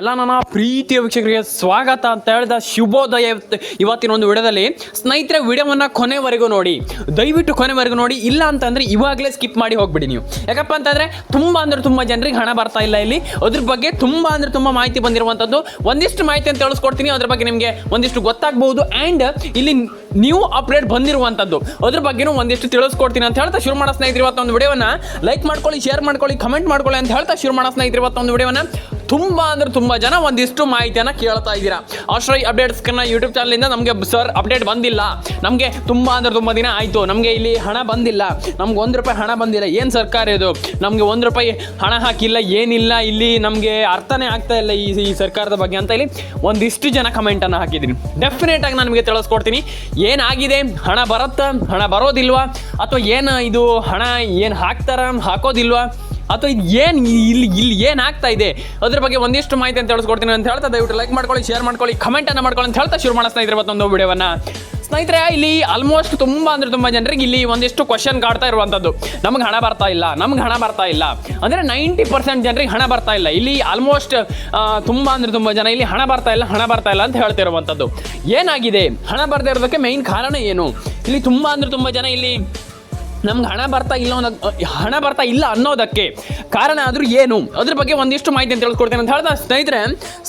ಎಲ್ಲ ನನ್ನ ಪ್ರೀತಿಯ ವೀಕ್ಷಕರಿಗೆ ಸ್ವಾಗತ ಅಂತ ಹೇಳಿದ ಶುಭೋದಯ ಇವತ್ತಿನ ಒಂದು ವಿಡಿಯೋದಲ್ಲಿ ಸ್ನೇಹಿತರೆ, ವಿಡಿಯೋವನ್ನು ಕೊನೆವರೆಗೂ ನೋಡಿ. ದಯವಿಟ್ಟು ಕೊನೆವರೆಗೂ ನೋಡಿ. ಇಲ್ಲ ಅಂತಂದರೆ ಇವಾಗಲೇ ಸ್ಕಿಪ್ ಮಾಡಿ ಹೋಗ್ಬಿಡಿ ನೀವು. ಯಾಕಪ್ಪ ಅಂತಂದರೆ ತುಂಬ ಅಂದರೆ ತುಂಬ ಜನರಿಗೆ ಹಣ ಬರ್ತಾ ಇಲ್ಲ ಇಲ್ಲಿ. ಅದ್ರ ಬಗ್ಗೆ ತುಂಬ ಅಂದರೆ ತುಂಬ ಮಾಹಿತಿ ಬಂದಿರುವಂಥದ್ದು ಒಂದಿಷ್ಟು ಮಾಹಿತಿ ಅಂತ ತಿಳಿಸ್ಕೊಡ್ತೀನಿ. ಅದ್ರ ಬಗ್ಗೆ ನಿಮಗೆ ಒಂದಿಷ್ಟು ಗೊತ್ತಾಗ್ಬೋದು ಆ್ಯಂಡ್ ಇಲ್ಲಿ ನ್ಯೂ ಅಪ್ಡೇಟ್ ಬಂದಿರುವಂಥದ್ದು ಅದ್ರ ಬಗ್ಗೆನೂ ಒಂದಿಷ್ಟು ತಿಳಿಸ್ಕೊಡ್ತೀನಿ ಅಂತ ಹೇಳ್ತಾ ಶುರು ಮಾಡೋ ಸ್ನೇಹಿತರು, ಇವತ್ತೊಂದು ವಿಡಿಯೋನ ಲೈಕ್ ಮಾಡ್ಕೊಳ್ಳಿ ಶೇರ್ ಮಾಡ್ಕೊಳ್ಳಿ ಕಮೆಂಟ್ ಮಾಡ್ಕೊಳ್ಳಿ ಅಂತ ಹೇಳ್ತಾ ಶುರು ಮಾಡೋ ಸ್ನೇಹಿತರು, ಇವತ್ತೊಂದು ವಿಡಿಯೋನ ತುಂಬ ಅಂದ್ರೆ ತುಂಬ ಜನ ಒಂದಿಷ್ಟು ಮಾಹಿತಿಯನ್ನು ಕೇಳ್ತಾ ಇದ್ದೀರಾ. ಆಶ್ರಯ್ ಅಪ್ಡೇಟ್ಸ್ಕನ್ನ ಯೂಟ್ಯೂಬ್ ಚಾನಲಿಂದ ನಮಗೆ ಸರ್ ಅಪ್ಡೇಟ್ ಬಂದಿಲ್ಲ. ನಮಗೆ ತುಂಬ ಅಂದ್ರೆ ತುಂಬ ದಿನ ಆಯಿತು. ನಮಗೆ ಇಲ್ಲಿ ಹಣ ಬಂದಿಲ್ಲ. ನಮ್ಗೆ ಒಂದು ರೂಪಾಯಿ ಹಣ ಬಂದಿಲ್ಲ. ಏನು ಸರ್ಕಾರ ಇದು? ನಮಗೆ ಒಂದು ರೂಪಾಯಿ ಹಣ ಹಾಕಿಲ್ಲ, ಏನಿಲ್ಲ, ಇಲ್ಲಿ ನಮಗೆ ಅರ್ಥನೇ ಆಗ್ತಾ ಇಲ್ಲ ಈ ಈ ಸರ್ಕಾರದ ಬಗ್ಗೆ ಅಂತ ಇಲ್ಲಿ ಒಂದಿಷ್ಟು ಜನ ಕಮೆಂಟನ್ನು ಹಾಕಿದ್ದೀನಿ. ಡೆಫಿನೆಟ್ ಆಗಿ ನಾನು ನಿಮಗೆ ತಿಳಿಸ್ಕೊಡ್ತೀನಿ. ಏನಾಗಿದೆ? ಹಣ ಬರುತ್ತಾ? ಹಣ ಬರೋದಿಲ್ವಾ? ಅಥವಾ ಏನು ಇದು ಹಣ ಏನು ಹಾಕ್ತಾರ? ಹಾಕೋದಿಲ್ವಾ? ಅಥವಾ ಇದು ಏನು ಇಲ್ಲಿ ಇಲ್ಲಿ ಏನು ಆಗ್ತಾ ಇದೆ? ಅದ್ರ ಬಗ್ಗೆ ಒಂದಿಷ್ಟು ಮಾಹಿತಿ ಅಂತ ತಿಳಿಸ್ಕೊಡ್ತೀನಿ ಅಂತ ಹೇಳ್ತಾ, ದಯವಿಟ್ಟು ಲೈಕ್ ಮಾಡ್ಕೊಳ್ಳಿ ಶೇರ್ ಮಾಡ್ಕೊಳ್ಳಿ ಕಮೆಂಟನ್ನು ಮಾಡ್ಕೊಳ್ಳಿ ಅಂತ ಹೇಳ್ತಾ ಶುರು ಮಾಡೋ ಸ್ನೇಹಿತರೆ ಮತ್ತೊಂದು ವಿಡಿಯೋವನ್ನು. ಸ್ನೇಹಿತರೆ, ಇಲ್ಲಿ ಆಲ್ಮೋಸ್ಟ್ ತುಂಬ ಅಂದ್ರೆ ತುಂಬ ಜನರಿಗೆ ಇಲ್ಲಿ ಒಂದಿಷ್ಟು ಕ್ವಶನ್ ಕಾಡ್ತಾ ಇರುವಂಥದ್ದು. ನಮ್ಗೆ ಹಣ ಬರ್ತಾ ಇಲ್ಲ, ನಮ್ಗೆ ಹಣ ಬರ್ತಾ ಇಲ್ಲ. ಅಂದರೆ ನೈಂಟಿ ಪರ್ಸೆಂಟ್ ಜನರಿಗೆ ಹಣ ಬರ್ತಾ ಇಲ್ಲ. ಇಲ್ಲಿ ಆಲ್ಮೋಸ್ಟ್ ತುಂಬ ಅಂದರೆ ತುಂಬ ಜನ ಇಲ್ಲಿ ಹಣ ಬರ್ತಾ ಇಲ್ಲ, ಹಣ ಬರ್ತಾ ಇಲ್ಲ ಅಂತ ಹೇಳ್ತಿರುವಂಥದ್ದು ಏನಾಗಿದೆ? ಹಣ ಬರ್ದೇ ಇರೋದಕ್ಕೆ ಮೈನ್ ಕಾರಣ ಏನು? ಇಲ್ಲಿ ತುಂಬ ಅಂದರೆ ತುಂಬ ಜನ ಇಲ್ಲಿ ನಮ್ಗೆ ಹಣ ಬರ್ತಾ ಇಲ್ಲ ಅನ್ನೋದು ಹಣ ಬರ್ತಾ ಇಲ್ಲ ಅನ್ನೋದಕ್ಕೆ ಕಾರಣ ಆದರೂ ಏನು? ಅದ್ರ ಬಗ್ಗೆ ಒಂದಿಷ್ಟು ಮಾಹಿತಿ ಅಂತ ತಿಳ್ಕೊಡ್ತೇನೆ ಅಂತ ಹೇಳ್ತಾ ಸ್ನೇಹಿತರೆ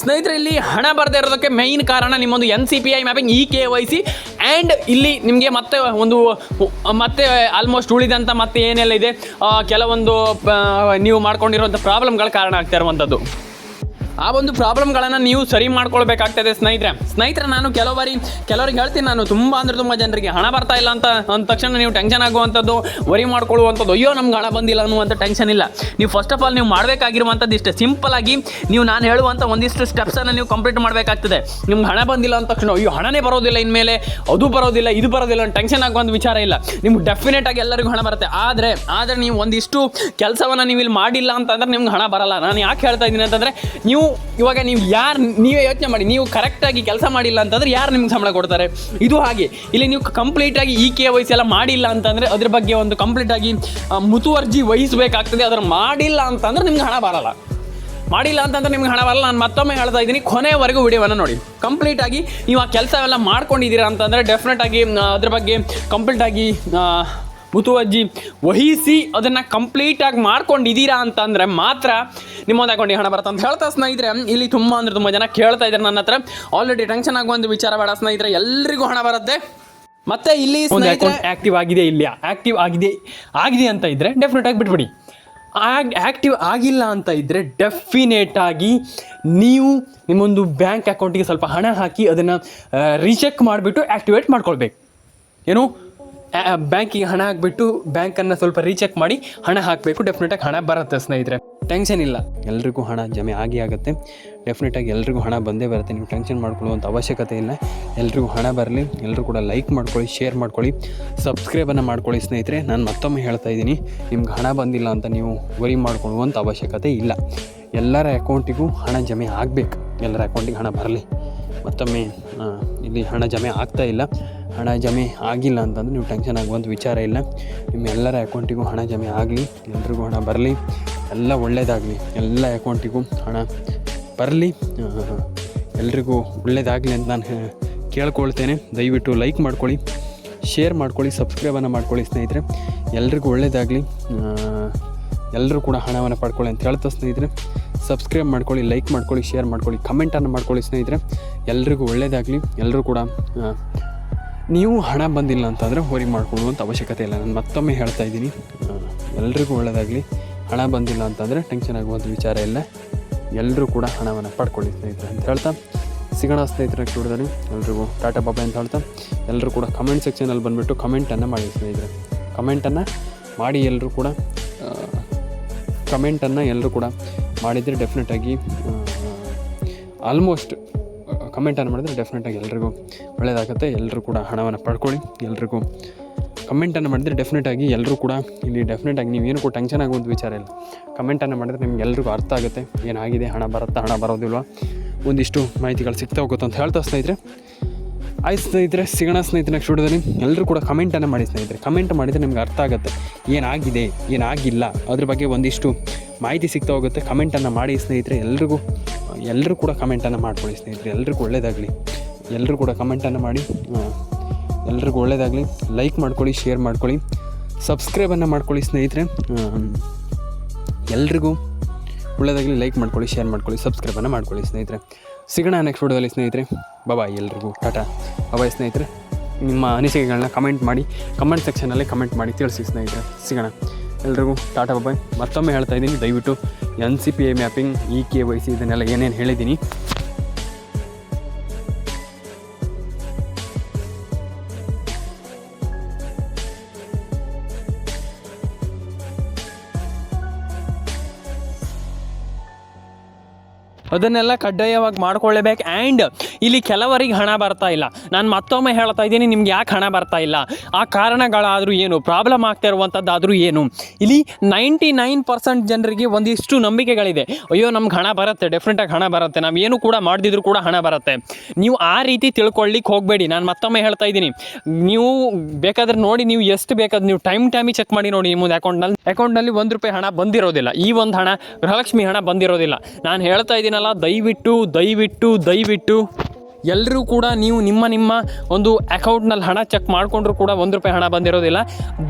ಸ್ನೇಹಿತರೆ, ಇಲ್ಲಿ ಹಣ ಬರದೇ ಇರೋದಕ್ಕೆ ಮೈನ್ ಕಾರಣ ನಿಮ್ಮೊಂದು N C P I mapping E K Y C and ಇಲ್ಲಿ ನಿಮಗೆ ಮತ್ತೆ ಒಂದು, ಮತ್ತೆ ಆಲ್ಮೋಸ್ಟ್ ಉಳಿದಂಥ ಮತ್ತೆ ಏನೆಲ್ಲ ಇದೆ? ಕೆಲವೊಂದು ನೀವು ಮಾಡ್ಕೊಂಡಿರುವಂಥ ಪ್ರಾಬ್ಲಮ್ಗಳು ಕಾರಣ ಆಗ್ತಾ ಇರುವಂಥದ್ದು. ಆ ಒಂದು ಪ್ರಾಬ್ಲಮ್ಗಳನ್ನು ನೀವು ಸರಿ ಮಾಡ್ಕೊಳ್ಬೇಕಾಗ್ತದೆ ಸ್ನೇಹಿತರೆ. ಸ್ನೇಹಿತರೆ, ನಾನು ಕೆಲವು ಬಾರಿ ಕೆಲವರಿಗೆ ಹೇಳ್ತೀನಿ, ನಾನು ತುಂಬ ಅಂದರೆ ತುಂಬ ಜನರಿಗೆ ಹಣ ಬರ್ತಾ ಇಲ್ಲ ಅಂತ ಅಂದ ತಕ್ಷಣ ನೀವು ಟೆನ್ಷನ್ ಆಗುವಂಥದ್ದು ವರಿ ಮಾಡ್ಕೊಳ್ಳುವಂಥದ್ದು, ಅಯ್ಯೋ ನಮ್ಗೆ ಹಣ ಬಂದಿಲ್ಲ ಅನ್ನುವಂಥ ಟೆನ್ಷನ್ ಇಲ್ಲ. ನೀವು ಫಸ್ಟ್ ಆಫ್ ಆಲ್ ನೀವು ಮಾಡಬೇಕಾಗಿರುವಂಥದ್ದು ಇಷ್ಟೇ. ಸಿಂಪಲ್ ಆಗಿ ನೀವು ನಾನು ಹೇಳುವಂಥ ಒಂದಿಷ್ಟು ಸ್ಟೆಪ್ಸನ್ನು ನೀವು ಕಂಪ್ಲೀಟ್ ಮಾಡಬೇಕಾಗ್ತದೆ. ನಿಮ್ಗೆ ಹಣ ಬಂದಿಲ್ಲ ಅಂದ ತಕ್ಷಣ, ಅಯ್ಯೋ ಹಣನೇ ಬರೋದಿಲ್ಲ ಇನ್ಮೇಲೆ, ಅದು ಬರೋದಿಲ್ಲ, ಇದು ಬರೋದಿಲ್ಲ ಟೆನ್ಷನ್ ಆಗುವಂಥ ವಿಚಾರ ಇಲ್ಲ. ನಿಮ್ಗೆ ಡೆಫಿನೆಟ್ ಆಗಿ ಎಲ್ಲರಿಗೂ ಹಣ ಬರುತ್ತೆ. ಆದರೆ ಆದರೆ ನೀವು ಒಂದಿಷ್ಟು ಕೆಲಸವನ್ನು ನೀವು ಇಲ್ಲಿ ಮಾಡಿಲ್ಲ ಅಂತಂದ್ರೆ ನಿಮ್ಗೆ ಹಣ ಬರಲ್ಲ. ನಾನು ಯಾಕೆ ಹೇಳ್ತಾ ಇದ್ದೀನಿ ಅಂತಂದರೆ, ನೀವು ಇವಾಗ ನೀವು ಯಾರು ನೀವೇ ಯೋಚನೆ ಮಾಡಿ ನೀವು ಕರೆಕ್ಟಾಗಿ ಕೆಲಸ ಮಾಡಿಲ್ಲ ಅಂತಂದ್ರೆ ಯಾರು ನಿಮ್ಗೆ ಸಂಬಳ ಕೊಡ್ತಾರೆ? ಇದು ಹಾಗೆ. ಇಲ್ಲಿ ನೀವು ಕಂಪ್ಲೀಟಾಗಿ ಇ ಕೆ ವೈಸ್ ಎಲ್ಲ ಮಾಡಿಲ್ಲ ಅಂತಂದರೆ ಅದ್ರ ಬಗ್ಗೆ ಒಂದು ಕಂಪ್ಲೀಟಾಗಿ ಮುತುವರ್ಜಿ ವಹಿಸಬೇಕಾಗ್ತದೆ. ಅದನ್ನು ಮಾಡಿಲ್ಲ ಅಂತಂದ್ರೆ ನಿಮ್ಗೆ ಹಣ ಬರಲ್ಲ. ಮಾಡಿಲ್ಲ ಅಂತಂದ್ರೆ ನಿಮ್ಗೆ ಹಣ ಬರಲ್ಲ. ನಾನು ಮತ್ತೊಮ್ಮೆ ಹೇಳ್ತಾ ಇದ್ದೀನಿ ಕೊನೆವರೆಗೂ ವಿಡಿಯೋವನ್ನು ನೋಡಿ. ಕಂಪ್ಲೀಟಾಗಿ ನೀವು ಆ ಕೆಲಸ ಎಲ್ಲ ಮಾಡ್ಕೊಂಡಿದ್ದೀರಾ ಅಂತಂದರೆ ಡೆಫಿನೆಟ್ ಆಗಿ ಆ, ಅದ್ರ ಬಗ್ಗೆ ಕಂಪ್ಲೀಟಾಗಿ ಮುತುವರ್ಜಿ ವಹಿಸಿ ಅದನ್ನು ಕಂಪ್ಲೀಟಾಗಿ ಮಾಡ್ಕೊಂಡಿದ್ದೀರಾ ಅಂತಂದರೆ ಮಾತ್ರ ನಿಮ್ಮೊಂದು ಅಕೌಂಟಿಗೆ ಹಣ ಬರುತ್ತೆ ಅಂತ ಹೇಳ್ತಾ ಸ್ನೇಹಿತರೆ. ಇಲ್ಲಿ ತುಂಬ ಅಂದರೆ ತುಂಬ ಜನ ಕೇಳ್ತಾ ಇದ್ದಾರೆ ನನ್ನ ಹತ್ರ. ಆಲ್ರೆಡಿ ಟೆನ್ಷನ್ ಒಂದು ವಿಚಾರ ಬೇಡ ಸ್ನೇಹಿತರೆ ಎಲ್ರಿಗೂ ಹಣ ಬರುತ್ತೆ. ಮತ್ತೆ ಇಲ್ಲಿ ಅಕೌಂಟ್ ಆ್ಯಕ್ಟಿವ್ ಆಗಿದೆ ಇಲ್ಲಿ ಆ್ಯಕ್ಟಿವ್ ಆಗಿದೆ ಆಗಿದೆ ಅಂತ ಇದ್ದರೆ ಡೆಫಿನೆಟ್ ಆಗಿ ಬಿಟ್ಬಿಡಿ. ಆಗ ಆ್ಯಕ್ಟಿವ್ ಆಗಿಲ್ಲ ಅಂತ ಇದ್ದರೆ ಡೆಫಿನೇಟ್ ಆಗಿ ನೀವು ನಿಮ್ಮೊಂದು ಬ್ಯಾಂಕ್ ಅಕೌಂಟಿಗೆ ಸ್ವಲ್ಪ ಹಣ ಹಾಕಿ ಅದನ್ನು ರೀಚೆಕ್ ಮಾಡಿಬಿಟ್ಟು ಆ್ಯಕ್ಟಿವೇಟ್ ಮಾಡ್ಕೊಳ್ಬೇಕು. ಏನು? ಬ್ಯಾಂಕಿಗೆ ಹಣ ಹಾಕ್ಬಿಟ್ಟು ಬ್ಯಾಂಕನ್ನು ಸ್ವಲ್ಪ ರೀಚೆಕ್ ಮಾಡಿ ಹಣ ಹಾಕಬೇಕು. ಡೆಫಿನೆಟಾಗಿ ಹಣ ಬರುತ್ತೆ ಸ್ನೇಹಿತರೆ. ಟೆನ್ಷನ್ ಇಲ್ಲ. ಎಲ್ರಿಗೂ ಹಣ ಜಮೆ ಆಗಿ ಆಗುತ್ತೆ. ಡೆಫಿನೆಟಾಗಿ ಎಲ್ರಿಗೂ ಹಣ ಬಂದೇ ಬರುತ್ತೆ. ನೀವು ಟೆನ್ಷನ್ ಮಾಡ್ಕೊಳ್ಳುವಂಥ ಅವಶ್ಯಕತೆ ಇಲ್ಲ. ಎಲ್ರಿಗೂ ಹಣ ಬರಲಿ. ಎಲ್ಲರೂ ಕೂಡ ಲೈಕ್ ಮಾಡ್ಕೊಳ್ಳಿ ಶೇರ್ ಮಾಡ್ಕೊಳ್ಳಿ ಸಬ್ಸ್ಕ್ರೈಬನ್ನು ಮಾಡ್ಕೊಳ್ಳಿ ಸ್ನೇಹಿತರೆ. ನಾನು ಮತ್ತೊಮ್ಮೆ ಹೇಳ್ತಾ ಇದ್ದೀನಿ, ನಿಮ್ಗೆ ಹಣ ಬಂದಿಲ್ಲ ಅಂತ ನೀವು ವರಿ ಮಾಡ್ಕೊಳ್ಳುವಂಥ ಅವಶ್ಯಕತೆ ಇಲ್ಲ. ಎಲ್ಲರ ಅಕೌಂಟಿಗೂ ಹಣ ಜಮೆ ಆಗಬೇಕು. ಎಲ್ಲರ ಅಕೌಂಟಿಗೆ ಹಣ ಬರಲಿ. ಮತ್ತೊಮ್ಮೆ ಇಲ್ಲಿ ಹಣ ಜಮೆ ಆಗ್ತಾ ಇಲ್ಲ. ಹಣ ಜಮೆ ಆಗಿಲ್ಲ ಅಂತಂದ್ರೆ ನೀವು ಟೆನ್ಷನ್ ಆಗುವಂಥ ವಿಚಾರ ಇಲ್ಲ. ನಿಮ್ಮ ಎಲ್ಲರ ಅಕೌಂಟಿಗೂ ಹಣ ಜಮೆ ಆಗಲಿ, ಎಲ್ರಿಗೂ ಹಣ ಬರಲಿ. ಎಲ್ಲ ಒಳ್ಳೆಯದಾಗಲಿ ಎಲ್ಲ ಅಕೌಂಟಿಗೂ ಹಣ ಬರಲಿ. ಎಲ್ರಿಗೂ ಒಳ್ಳೆಯದಾಗಲಿ ಅಂತ ನಾನು ಕೇಳ್ಕೊಳ್ತೇನೆ. ದಯವಿಟ್ಟು ಲೈಕ್ ಮಾಡ್ಕೊಳ್ಳಿ ಶೇರ್ ಮಾಡ್ಕೊಳ್ಳಿ ಸಬ್ಸ್ಕ್ರೈಬನ್ನು ಮಾಡ್ಕೊಳ್ಳಿ ಸ್ನೇಹಿತರೆ. ಎಲ್ರಿಗೂ ಒಳ್ಳೆಯದಾಗಲಿ ಎಲ್ಲರೂ ಕೂಡ ಹಣವನ್ನು ಪಡ್ಕೊಳ್ಳಿ ಅಂತ ಹೇಳ್ತಾ ಸ್ನೇಹಿತರೆ. ಸಬ್ಸ್ಕ್ರೈಬ್ ಮಾಡ್ಕೊಳ್ಳಿ ಲೈಕ್ ಮಾಡ್ಕೊಳ್ಳಿ ಶೇರ್ ಮಾಡ್ಕೊಳ್ಳಿ ಕಮೆಂಟನ್ನು ಮಾಡ್ಕೊಳ್ಳಿ ಸ್ನೇಹಿತರೆ. ಎಲ್ರಿಗೂ ಒಳ್ಳೆಯದಾಗಲಿ ಎಲ್ಲರೂ ಕೂಡ ನೀವು ಹಣ ಬಂದಿಲ್ಲ ಅಂತಂದರೆ ಹೋರಿ ಮಾಡ್ಕೊಳ್ಳುವಂಥ ಅವಶ್ಯಕತೆ ಇಲ್ಲ. ನಾನು ಮತ್ತೊಮ್ಮೆ ಹೇಳ್ತಾ ಇದ್ದೀನಿ. ಎಲ್ರಿಗೂ ಒಳ್ಳೆಯದಾಗಲಿ ಹಣ ಬಂದಿಲ್ಲ ಅಂತಂದರೆ ಟೆನ್ಷನ್ ಆಗುವಂಥ ವಿಚಾರ ಇಲ್ಲ. ಎಲ್ಲರೂ ಕೂಡ ಹಣವನ್ನು ಪಡ್ಕೊಳ್ಳಿ ಸ್ನೇಹಿತರೆ ಅಂತ ಹೇಳ್ತಾ. ಸಿಗೋಣ ಸ್ನೇಹಿತರ ಕೂಡದಲ್ಲಿ ಎಲ್ರಿಗೂ ಟಾಟಾ ಬಾಬಾ ಅಂತ ಹೇಳ್ತಾ. ಎಲ್ಲರೂ ಕೂಡ ಕಮೆಂಟ್ ಸೆಕ್ಷನಲ್ಲಿ ಬಂದುಬಿಟ್ಟು ಕಮೆಂಟನ್ನು ಮಾಡಿ ಸ್ನೇಹಿತರೆ. ಕಮೆಂಟನ್ನು ಮಾಡಿ ಎಲ್ಲರೂ ಕೂಡ ಕಮೆಂಟನ್ನು ಎಲ್ಲರೂ ಕೂಡ ಮಾಡಿದರೆ ಡೆಫಿನೆಟಾಗಿ ಆಲ್ಮೋಸ್ಟ್ ಕಮೆಂಟನ್ನು ಮಾಡಿದ್ರೆ ಡೆಫಿನೆಟಾಗಿ ಎಲ್ರಿಗೂ ಒಳ್ಳೆಯದಾಗುತ್ತೆ ಎಲ್ಲರೂ ಕೂಡ ಹಣವನ್ನು ಪಡ್ಕೊಳ್ಳಿ. ಎಲ್ರಿಗೂ ಕಮೆಂಟನ್ನು ಮಾಡಿದರೆ ಡೆಫಿನೆಟಾಗಿ ಎಲ್ಲರೂ ಕೂಡ ಇಲ್ಲಿ ಡೆಫಿನೆಟಾಗಿ ನೀವೇನು ಕೂಡ ಟೆನ್ಷನ್ ಆಗುವಂಥ ವಿಚಾರ ಇಲ್ಲ. ಕಮೆಂಟನ್ನು ಮಾಡಿದ್ರೆ ನಿಮ್ಗೆ ಎಲ್ರಿಗೂ ಅರ್ಥ ಆಗುತ್ತೆ. ಏನಾಗಿದೆ? ಹಣ ಬರುತ್ತಾ? ಹಣ ಬರೋದಿಲ್ವ? ಒಂದಿಷ್ಟು ಮಾಹಿತಿಗಳು ಸಿಗ್ತಾ ಹೋಗುತ್ತೆ ಅಂತ ಹೇಳ್ತಾ ಸ್ನೇಹಿತರೆ. ಆಯ್ತು ಸ್ನೇಹಿತರೆ, ಸಿಗೋಣ ಸ್ನೇಹಿತರೆ ನೆಕ್ಸ್ಟ್ ವಿಡಿಯೋದಲ್ಲಿ. ಎಲ್ಲರೂ ಕೂಡ ಕಮೆಂಟನ್ನು ಮಾಡಿ ಸ್ನೇಹಿತರೆ. ಕಮೆಂಟ್ ಮಾಡಿದರೆ ನಿಮ್ಗೆ ಅರ್ಥ ಆಗುತ್ತೆ. ಏನಾಗಿದೆ? ಏನಾಗಿಲ್ಲ? ಅದ್ರ ಬಗ್ಗೆ ಒಂದಿಷ್ಟು ಮಾಹಿತಿ ಸಿಗ್ತಾ ಹೋಗುತ್ತೆ. ಕಮೆಂಟನ್ನು ಮಾಡಿ ಸ್ನೇಹಿತರೆ, ಎಲ್ರಿಗೂ ಎಲ್ಲರೂ ಕೂಡ ಕಮೆಂಟನ್ನು ಮಾಡ್ಕೊಳ್ಳಿ ಸ್ನೇಹಿತರೆ, ಎಲ್ರಿಗೂ ಒಳ್ಳೆಯದಾಗಲಿ ಎಲ್ಲರೂ ಕೂಡ ಕಮೆಂಟನ್ನು ಮಾಡಿ ಎಲ್ರಿಗೂ ಒಳ್ಳೆಯದಾಗಲಿ ಲೈಕ್ ಮಾಡ್ಕೊಳ್ಳಿ ಶೇರ್ ಮಾಡ್ಕೊಳ್ಳಿ. ಸಬ್ಸ್ಕ್ರೈಬನ್ನು ಮಾಡ್ಕೊಳ್ಳಿ ಸ್ನೇಹಿತರೆ. ಎಲ್ರಿಗೂ ಒಳ್ಳೆಯದಾಗಲಿ ಲೈಕ್ ಮಾಡ್ಕೊಳ್ಳಿ ಶೇರ್ ಮಾಡ್ಕೊಳ್ಳಿ ಸಬ್ಸ್ಕ್ರೈಬನ್ನು ಮಾಡ್ಕೊಳ್ಳಿ ಸ್ನೇಹಿತರೆ. ಸಿಗೋಣ ನೆಕ್ಸ್ಟ್ ವಿಡಿಯೋದಲ್ಲಿ ಸ್ನೇಹಿತರೆ. ಬಾಯ್ ಎಲ್ರಿಗೂ. ಟಾಟಾ ಬಾಯ್ ಸ್ನೇಹಿತರೆ. ನಿಮ್ಮ ಅನಿಸಿಕೆಗಳನ್ನ ಕಮೆಂಟ್ ಮಾಡಿ ಕಮೆಂಟ್ ಸೆಕ್ಷನಲ್ಲಿ ಕಮೆಂಟ್ ಮಾಡಿ ತಿಳಿಸಿ ಸ್ನೇಹಿತರೆ. ಸಿಗೋಣ. ಎಲ್ರಿಗೂ ಟಾಟಾ ಬಾಯ್. ಮತ್ತೊಮ್ಮೆ ಹೇಳ್ತಾ ಇದ್ದೀನಿ, ದಯವಿಟ್ಟು N C P I mapping E K Y C ಇದನ್ನೆಲ್ಲ ಏನೇನು ಹೇಳಿದ್ದೀನಿ ಅದನ್ನೆಲ್ಲ ಕಡ್ಡಾಯವಾಗಿ ಮಾಡ್ಕೊಳ್ಳೇಬೇಕು. ಆ್ಯಂಡ್ ಇಲ್ಲಿ ಕೆಲವರಿಗೆ ಹಣ ಬರ್ತಾ ಇಲ್ಲ. ನಾನು ಮತ್ತೊಮ್ಮೆ ಹೇಳ್ತಾ ಇದ್ದೀನಿ, ನಿಮ್ಗೆ ಯಾಕೆ ಹಣ ಬರ್ತಾ ಇಲ್ಲ? ಆ ಕಾರಣಗಳಾದರೂ ಏನು? ಪ್ರಾಬ್ಲಮ್ ಆಗ್ತಾ ಇರುವಂಥದ್ದಾದರೂ ಏನು? ಇಲ್ಲಿ ನೈಂಟಿ ನೈನ್ ಪರ್ಸೆಂಟ್ ಜನರಿಗೆ ಒಂದಿಷ್ಟು ನಂಬಿಕೆಗಳಿದೆ. ಅಯ್ಯೋ, ನಮ್ಗೆ ಹಣ ಬರುತ್ತೆ ಡೆಫಿನೆಟಾಗಿ ಹಣ ಬರುತ್ತೆ, ನಾವು ಏನು ಕೂಡ ಮಾಡಿದ್ರು ಕೂಡ ಹಣ ಬರುತ್ತೆ. ನೀವು ಆ ರೀತಿ ತಿಳ್ಕೊಳ್ಳಿಕ್ಕೆ ಹೋಗಬೇಡಿ. ನಾನು ಮತ್ತೊಮ್ಮೆ ಹೇಳ್ತಾ ಇದ್ದೀನಿ. ನೀವು ಬೇಕಾದ್ರೆ ನೋಡಿ, ನೀವು ಎಷ್ಟು ಬೇಕಾದ್ರೆ ನೀವು ಟೈಮ್ ಟೈಮಿಗೆ ಚೆಕ್ ಮಾಡಿ ನೋಡಿ ನಿಮ್ಮದು ಅಕೌಂಟ್ನಲ್ಲಿ ಅಕೌಂಟ್ನಲ್ಲಿ ಒಂದು ರೂಪಾಯಿ ಹಣ ಬಂದಿರೋದಿಲ್ಲ. ಈ ಒಂದು ಹಣ ಗೃಹಲಕ್ಷ್ಮಿ ಹಣ ಬಂದಿರೋದಿಲ್ಲ. ನಾನು ಹೇಳ್ತಾ ಇದ್ದೀನಲ್ಲ ದಯವಿಟ್ಟು ದಯವಿಟ್ಟು ದಯವಿಟ್ಟು ಎಲ್ಲರೂ ಕೂಡ ನೀವು ನಿಮ್ಮ ನಿಮ್ಮ ಒಂದು ಅಕೌಂಟ್ನಲ್ಲಿ ಹಣ ಚೆಕ್ ಮಾಡಿಕೊಂಡ್ರು ಕೂಡ ಒಂದು ರೂಪಾಯಿ ಹಣ ಬಂದಿರೋದಿಲ್ಲ.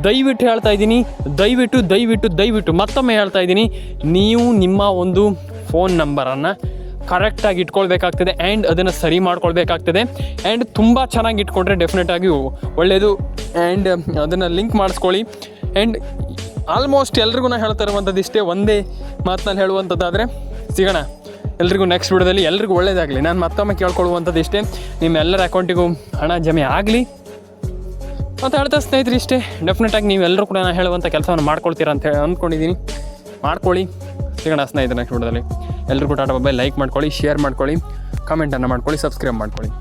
ದಯವಿಟ್ಟು ಹೇಳ್ತಾ ಇದ್ದೀನಿ, ದಯವಿಟ್ಟು ದಯವಿಟ್ಟು ದಯವಿಟ್ಟು ಮತ್ತೊಮ್ಮೆ ಹೇಳ್ತಾ ಇದ್ದೀನಿ, ನೀವು ನಿಮ್ಮ ಒಂದು ಫೋನ್ ನಂಬರನ್ನು ಕರೆಕ್ಟಾಗಿ ಇಟ್ಕೊಳ್ಬೇಕಾಗ್ತದೆ ಆ್ಯಂಡ್ ಅದನ್ನು ಸರಿ ಮಾಡ್ಕೊಳ್ಬೇಕಾಗ್ತದೆ. ಆ್ಯಂಡ್ ತುಂಬ ಚೆನ್ನಾಗಿ ಇಟ್ಕೊಂಡ್ರೆ ಡೆಫಿನೆಟಾಗಿ ಒಳ್ಳೆಯದು ಆ್ಯಂಡ್ ಅದನ್ನು ಲಿಂಕ್ ಮಾಡಿಸ್ಕೊಳ್ಳಿ. ಆ್ಯಂಡ್ ಆಲ್ಮೋಸ್ಟ್ ಎಲ್ರಿಗೂ ನಾನು ಹೇಳ್ತಾ ಇರುವಂಥದ್ದು ಇಷ್ಟೇ, ಒಂದೇ ಮಾತಿನಲ್ಲಿ ಹೇಳುವಂಥದ್ದಾದರೆ ಸಿಗೋಣ. ಎಲ್ರಿಗೂ ನೆಕ್ಸ್ಟ್ ವಿಡಿಯೋದಲ್ಲಿ ಎಲ್ರಿಗೂ ಒಳ್ಳೇದಾಗಲಿ. ನಾನು ಮತ್ತೊಮ್ಮೆ ಕೇಳ್ಕೊಳ್ಳುವಂಥದ್ದು ಇಷ್ಟೇ, ನಿಮ್ಮೆಲ್ಲರ ಅಕೌಂಟಿಗೂ ಹಣ ಜಮೆ ಆಗಲಿ. ಮತ್ತು ಹೇಳ್ತಾ ಸ್ನೇಹಿತರೆ ಇಷ್ಟೇ ಡೆಫಿನೆಟಾಗಿ ನೀವೆಲ್ಲರೂ ಕೂಡ ನಾನು ಹೇಳುವಂಥ ಕೆಲಸವನ್ನು ಮಾಡ್ಕೊಳ್ತೀರಾ ಅಂತ ಹೇಳಿ ಅಂದ್ಕೊಂಡಿದ್ದೀನಿ. ಮಾಡ್ಕೊಳ್ಳಿ. ಸಿಗೋಣ ಸ್ನೇಹಿತರೆ ನೆಕ್ಸ್ಟ್ ವಿಡಿಯೋದಲ್ಲಿ. ಎಲ್ಲರಿಗೂ ಟಾಟಾ ಬಾಯ್ ಲೈಕ್ ಮಾಡ್ಕೊಳ್ಳಿ ಶೇರ್ ಮಾಡ್ಕೊಳ್ಳಿ ಕಮೆಂಟನ್ನು ಮಾಡ್ಕೊಳ್ಳಿ ಸಬ್ಸ್ಕ್ರೈಬ್ ಮಾಡ್ಕೊಳ್ಳಿ.